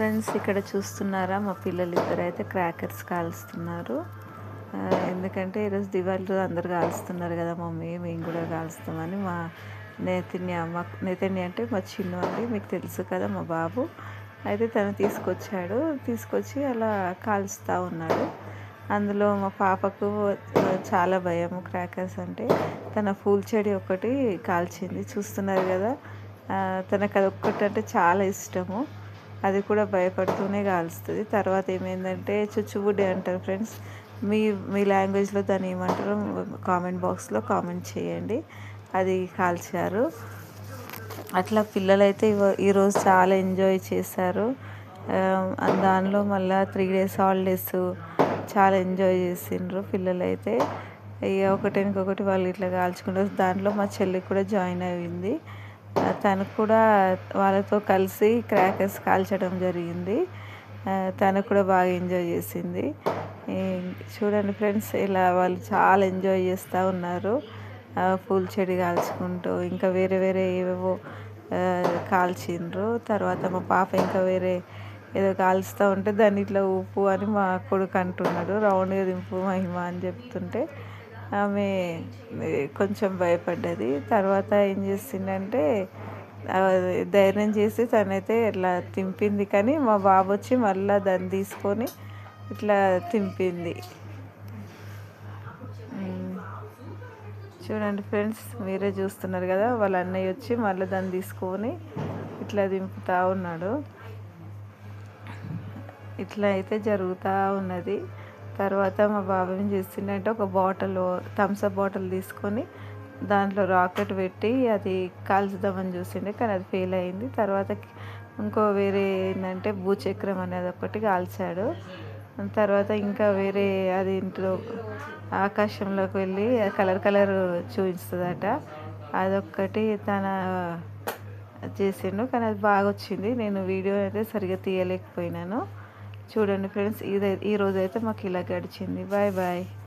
Friends ఇక్కడ చూస్తున్నారా? మా పిల్లలు ఇద్దరు అయితే క్రాకర్స్ కాలుస్తున్నారు. ఎందుకంటే ఈరోజు దివాళీ అందరు కాలుస్తున్నారు కదా మమ్మీ మేము కూడా కాలుస్తామని మా నేతన్య మా నేతన్య అంటే మా చిన్నవాడి మీకు తెలుసు కదా మా బాబు. అయితే తను తీసుకొచ్చాడు తీసుకొచ్చి అలా కాలుస్తూ ఉన్నాడు. అందులో మా పాపకు చాలా భయం క్రాకర్స్ అంటే. తన పూల చెడి ఒకటి కాల్చింది చూస్తున్నారు కదా. తనకు అది ఒక్కటి అంటే చాలా ఇష్టము. అది కూడా భయపడుతూనే కాలుస్తుంది. తర్వాత ఏమైందంటే చుచ్చుబుడ్డి అంటారు ఫ్రెండ్స్. మీ మీ లాంగ్వేజ్లో దాన్ని ఏమంటారు కామెంట్ బాక్స్లో కామెంట్ చేయండి. అది కాల్చారు. అట్లా పిల్లలైతే ఈరోజు చాలా ఎంజాయ్ చేశారు. దానిలో మళ్ళీ త్రీ డేస్ హాలిడేస్ చాలా ఎంజాయ్ చేసిండ్రు పిల్లలైతే. ఇక ఒకటికొకటి వాళ్ళు ఇట్లా కాల్చుకుంటారు. దాంట్లో మా చెల్లి కూడా జాయిన్ అయింది తను కూడా వాళ్ళతో కలిసి క్రాకర్స్ కాల్చడం జరిగింది. తను కూడా బాగా ఎంజాయ్ చేసింది. చూడండి ఫ్రెండ్స్ ఇలా వాళ్ళు చాలా ఎంజాయ్ చేస్తూ ఉన్నారు. పూల చెడి కాల్చుకుంటూ ఇంకా వేరే వేరే ఏవేవో కాల్చిండ్రు. తర్వాత మా పాప ఇంకా వేరే ఏదో కాల్స్తూ ఉంటే దాన్ని ఇట్లా ఊపు అని మా కొడుకు అంటున్నాడు. రౌండ్గా దింపు మహిమ అని చెప్తుంటే ఆమె కొంచెం భయపడ్డది. తర్వాత ఏం చేసిందంటే ధైర్యం చేసి తనైతే ఇట్లా తింపింది. కానీ మా బాబు వచ్చి మళ్ళీ దాన్ని తీసుకొని ఇట్లా తింపింది. చూడండి ఫ్రెండ్స్ మీరే చూస్తున్నారు కదా వాళ్ళ అన్నయ్య వచ్చి మళ్ళీ దాన్ని తీసుకొని ఇట్లా దింపుతూ ఉన్నాడు. ఇట్లా అయితే జరుగుతూ ఉన్నది. తర్వాత మా బాబు ఏం చేసిండంటే ఒక బాటిల్ థమ్స్అప్ బాటిల్ తీసుకొని దాంట్లో రాకెట్ పెట్టి అది కాల్చుదామని చూసిండే కానీ అది ఫెయిల్ అయింది. తర్వాత ఇంకో వేరే ఏంటంటే భూచక్రం అనేది ఒకటి కాల్చాడు. తర్వాత ఇంకా వేరే అది ఇంట్లో ఆకాశంలోకి వెళ్ళి కలర్ కలర్ చూపిస్తుందట. అదొక్కటి తన చేసిండు కానీ అది బాగా వచ్చింది నేను వీడియో అయితే సరిగ్గా తీయలేకపోయినాను. చూడండి ఫ్రెండ్స్ ఇది ఈ రోజైతే మాకు ఇలా గడిచింది. Bye bye.